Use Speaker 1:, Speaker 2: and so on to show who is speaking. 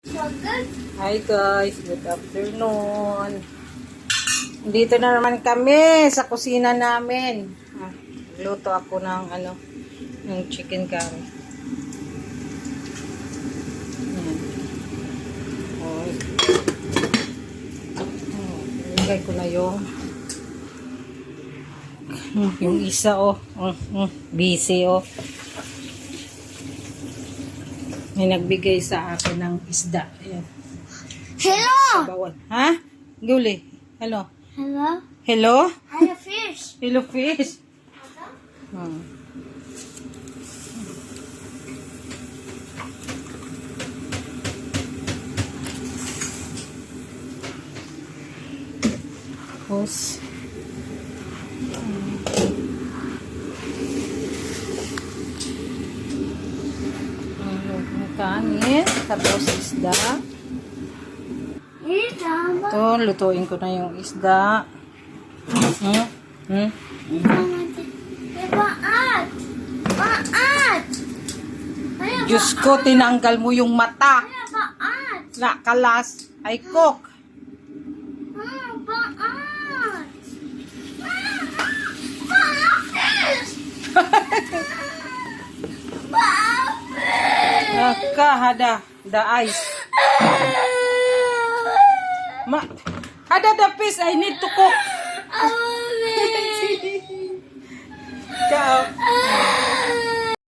Speaker 1: Hi guys, good afternoon. Dito na naman kami sa kusina namin. Ah, luto ako ng ano, ng chicken curry. Oh. Oh, ilagay ko na yung yung isa oh. Mm, mm, busy oh. May nagbigay sa akin ng isda. Ayan.
Speaker 2: Hello!
Speaker 1: Bawal. Ha? Guli. Hello.
Speaker 2: Hello?
Speaker 1: Hello?
Speaker 2: A fish.
Speaker 1: Hello, fish. Hmm. Tapos, kanin, tapos isda. Ito, lutuin ko na yung isda. Hmm? Hmm?
Speaker 2: Paat! Paat!
Speaker 1: Diyos ko, tinanggal mo yung mata.
Speaker 2: paat!
Speaker 1: Na, kalas. Ay, cook.
Speaker 2: Ah, paat! Paat!
Speaker 1: Aka, hada. The ice. Ma, hada the fish. I need to cook.